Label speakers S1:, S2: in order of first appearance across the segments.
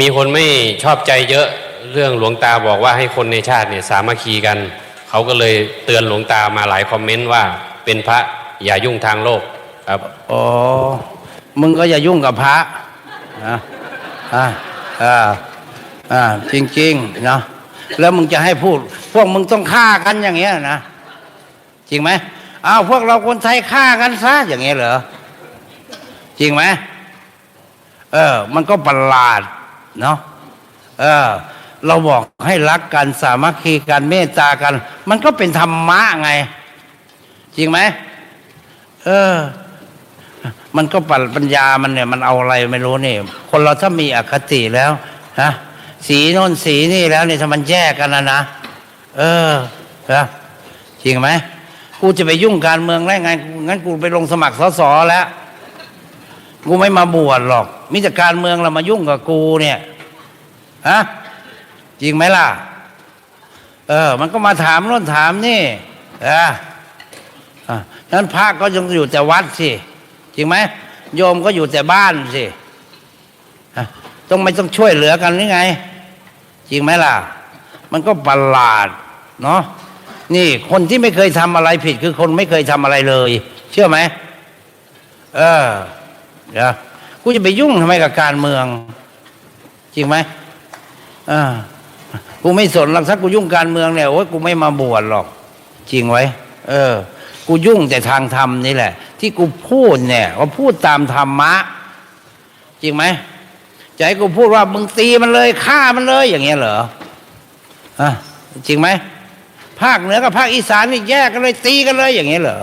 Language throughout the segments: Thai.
S1: มีคนไม่ชอบใจเยอะเรื่องหลวงตาบอกว่าให้คนในชาติเนี่ยสามัคคีกัน เขาก็เลยเตือนหลวงตามาหลายคอมเมนต์ว่า เป็นพระอย่ายุ่งทางโลกครับ
S2: อ๋อมึงก็อย่ายุ่งกับพระนะอ่าอ่าอ่าจริงๆเนาะแล้วมึงจะให้พูด พวกมึงต้องฆ่ากันอย่างเงี้ยนะจริงไหมอ้าวพวกเราคนไทยฆ่ากันซะอย่างเงี้ยเหรอจริงไหมเออ มันก็ประหลาด เนาะเออเราบอกให้รักกันสามัคคีกันเมตตากัน มันก็เป็นธรรมะไง จริงไหมเออ มันก็ปัปัญญามันเนี่ย มันเอาอะไรไม่รู้นี่ คนเราถ้ามีอคติแล้วฮะสีโน่นสีนี่แล้วเนี่ยถ้ามันแยกกันนะนะเออนะจริงไหมกูจะไปยุ่งการเมืองได้ไงงั้นกูไปลงสมัครสสแล้วกูไม่มาบวชหรอกมิจการเมืองเรามายุ่งกับกูเนี่ย ฮะจริงไหมล่ะ เออ มันก็มาถามโน่นถามนี่เอออะฉะนั้นพระก็ยังอยู่แต่วัดสิ จริงไหมโยมก็อยู่แต่บ้านสิต้องไม่ต้องช่วยเหลือกันหรือไง จริงไหมล่ะ มันก็ประหลาด เนาะนี่คนที่ไม่เคยทำอะไรผิดคือคนไม่เคยทำอะไรเลย เชื่อไหมเออเดี๋ยวกูจะไปยุ่งทำไมกับการเมือง จริงไหม กูไม่สนหรอกถ้ากูยุ่งการเมืองเนี่ยโอ้ยกูไม่มาบวชหรอก จริงไว้ เออ กูยุ่งแต่ทางธรรมนี่แหละ ที่กูพูดเนี่ยว่าพูดตามธรรมะ จริงไหมจะให้กูพูดว่ามึงตีมันเลยฆ่ามันเลย อย่างเงี้ยเหรออะจริงไหมภาคเหนือกับภาคอีสานนี่แยกกันเลยตีกันเลยอย่างเงี้ยเหรอ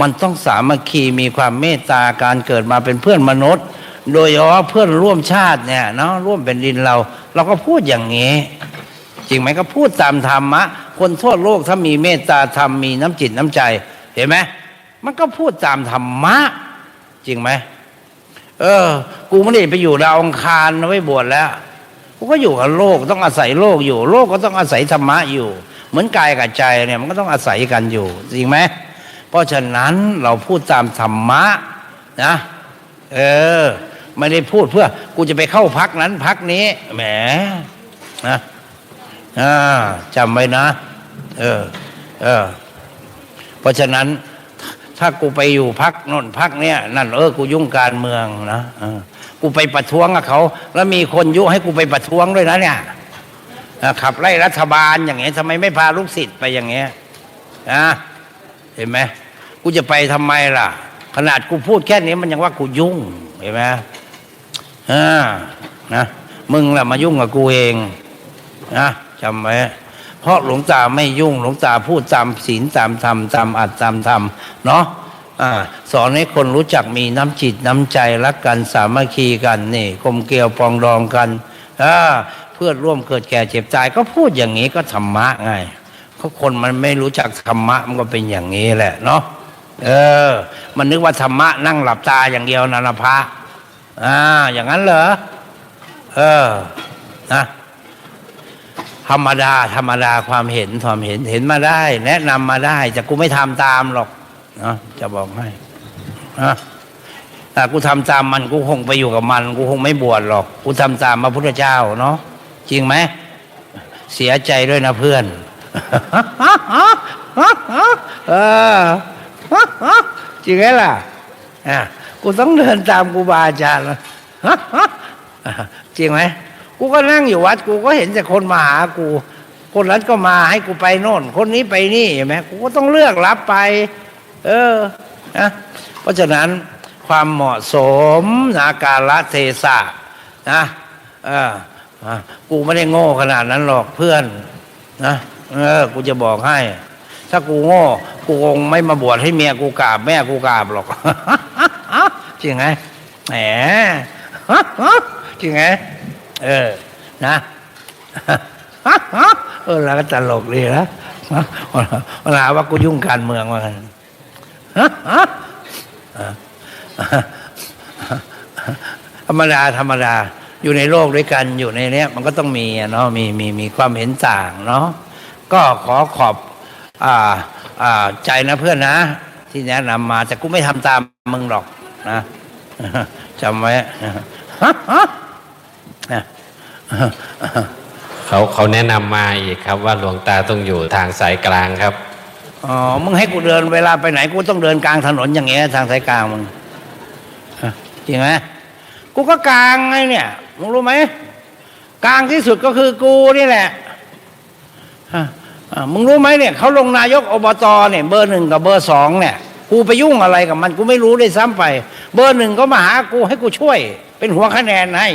S2: มันต้องสามัคคีมีความเมตตาการเกิดมาเป็นเพื่อนมนุษย์ โดยเฉพาะเพื่อนร่วมชาติเนี่ยเนาะร่วมเป็นดินเรา เราก็พูดอย่างนี้ จริงไหมก็พูดตามธรรมะ คนทั่วโลกถ้ามีเมตตาธรรมมีน้ำจิตน้ำใจ เห็นไหมมันก็พูดตามธรรมะ จริงไหมเออ กูไม่ได้ไปอยู่ดาวองคารไว้บวชแล้วกูก็อยู่กับโลกต้องอาศัยโลกอยู่ โลกก็ต้องอาศัยธรรมะอยู่ เหมือนกายกับใจเนี่ยมันก็ต้องอาศัยกันอยู่ จริงไหมเพราะฉะนั้นเราพูดตามธรรมะนะ เออ ไม่ได้พูดเพื่อ กูจะไปเข้าพักนั้นพักนี้แหมนะอ่าจำไว้นะ เออ เออ เพราะฉะนั้น ถ้ากูไปอยู่พักนนพักเนี้ยนั่นเออกูยุ่งการเมืองนะอกูไปประท้วงกับเขา แล้วมีคนยุให้กูไปประท้วงด้วยนะเนี่ยขับไล่รัฐบาลอย่างเงี้ยทำไมไม่พาลูกศิษย์ไปอย่างเงี้ยนะเห็นไหมกูจะไปทำไมล่ะ ขนาดกูพูดแค่นี้มันยังว่ากูยุ่งเห็นไหม อ่านะมึงแหละมายุ่งกับกูเองนะจำไว้เพราะหลวงตาไม่ยุ่งหลวงตาพูดตามศีลตามธรรมตามอัตตามธรรมเนาะอ่าสอนให้คนรู้จักมีน้ำจิตน้ำใจรักกันสามัคคีกันนี่กลมเกลียวปองดองกันอ่าเพื่อร่วมเกิดแก่เจ็บตายก็พูดอย่างนี้ก็ธรรมะไงเพราะคนมันไม่รู้จักธรรมะมันก็เป็นอย่างนี้แหละเนาะเออ มันนึกว่าธรรมะนั่งหลับตาอย่างเดียวนะนะพระ อ่า อย่างนั้นเหรอ เออ นะธรรมดา ธรรมดาความเห็นความเห็นเห็นมาได้ แนะนำมาได้แต่กูไม่ทำตามหรอกนะจะบอกให้นะแต่กูทำตามมันกูคงไปอยู่กับมัน กูคงไม่บวชหรอก กูทำตามพระพุทธเจ้าเนาะจริงไหมเสียใจด้วยนะเพื่อนเออจริงไหมล่ะอะ กูต้องเดินตามกูบาอาจารย์ล้วจริงไหมกูก็นั่งอยู่วัด กูก็เห็นแต่คนมาหากู คนนั้นก็มาให้กูไปโน่น คนนี้ไปนี่เห็นไหมกูก็ต้องเลือกรับไป เออนะเพราะฉะนั้นความเหมาะสมนาการละเทศะนะเอออะกูไม่ได้โง่ขนาดนั้นหรอกเพื่อนนะเออ กูจะบอกให้ ถ้ากูโง่ กูคงไม่มาบวชให้เมียกูกราบแม่กูกราบหรอก จริงไหมแหมจริงไหมเออ นะเออแล้วก็ตลกดีนะเวลาว่ากูยุ่งการเมืองว่ากันธรรมดาธรรมดา อยู่ในโลกด้วยกันอยู่ในเนี้ย มันก็ต้องมีเนาะมีมีมีความเห็นต่างเนาะก็ขอขอบอ่าอ่าใจนะเพื่อนนะ ที่แนะนำมาแต่กูไม่ทำตามมึงหรอก นะจำไว้เนะ
S1: เขาเขาแนะนำมาอีกครับ ว่าหลวงตาต้องอยู่ทางสายกลางครับ
S2: อ๋อมึงให้กูเดินเวลาไปไหนกูต้องเดินกลางถนนอย่างเงี้ยทางสายกลางมึงฮะจริงไหมกูก็กลางไงเนี่ยมึงรู้ไหมกลางที่สุดก็คือกูนี่แหละฮะอ่ามึงรู้ไหมเนี่ยเขาลงนายกอบตเนี่ยเบอร์หนึ่งกับเบอร์สองเนี่ย กูไปยุ่งอะไรกับมัน กูไม่รู้ด้วยซ้ำไป เบอร์หนึ่งก็มาหากูให้กูช่วย เป็นหัวคะแนนให้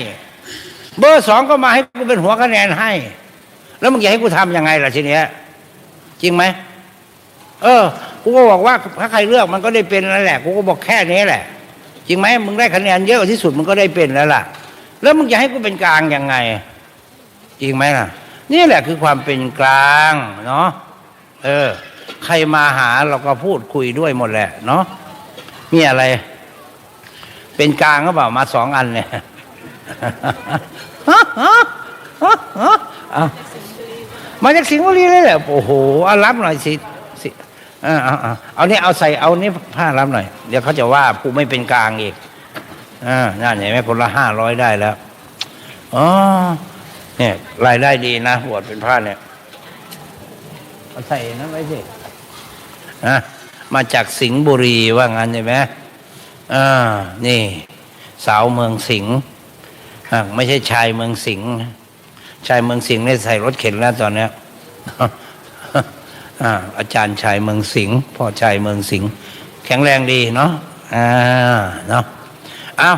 S2: เบอร์สองก็มาให้กูเป็นหัวคะแนนให้ แล้วมึงจะให้กูทำยังไงล่ะทีเนี้ย จริงไหมเออ กูก็บอกว่าถ้าใครเลือกมันก็ได้เป็นนั่นแหละ กูก็บอกแค่นี้แหละ จริงไหมมึงได้คะแนนเยอะที่สุดมึงก็ได้เป็นแล้วล่ะ แล้วมึงจะให้กูเป็นกลางยังไง จริงไหมล่ะ นี่แหละคือความเป็นกลางเนาะเออ ใครมาหาเราก็พูดคุยด้วยหมดแหละ เนาะมีอะไร เป็นกลางก็เปล่ามาสองอันเนี่ยเอามาจากสิงห์บุรีเลยเหรอโอ้โหเอารับหน่อยสิสิเอาเอาเอาเอาเนี่ยเอาใส่เอานี่ผ้ารับหน่อย เดี๋ยวเขาจะว่าผู้ไม่เป็นกลางอีกอ่านั่นเห็นไหมคนละห้าร้อยได้แล้วอ๋อเนี่ยรายได้ดีนะบวชเป็นพระเนี่ยเอาใส่นั้นไว้สิ อะมาจากสิงห์บุรีว่างั้นใช่ไหมอ่านี่ สาวเมืองสิงห์ไม่ใช่ชายเมืองสิงห์ชายเมืองสิงห์เนี่ยใส่รถเข็นแล้วตอนเนี้ยอ่าอาจารย์ชายเมืองสิงห์พ่อชายเมืองสิงห์แข็งแรงดีเนาะอ่าเนาะเอา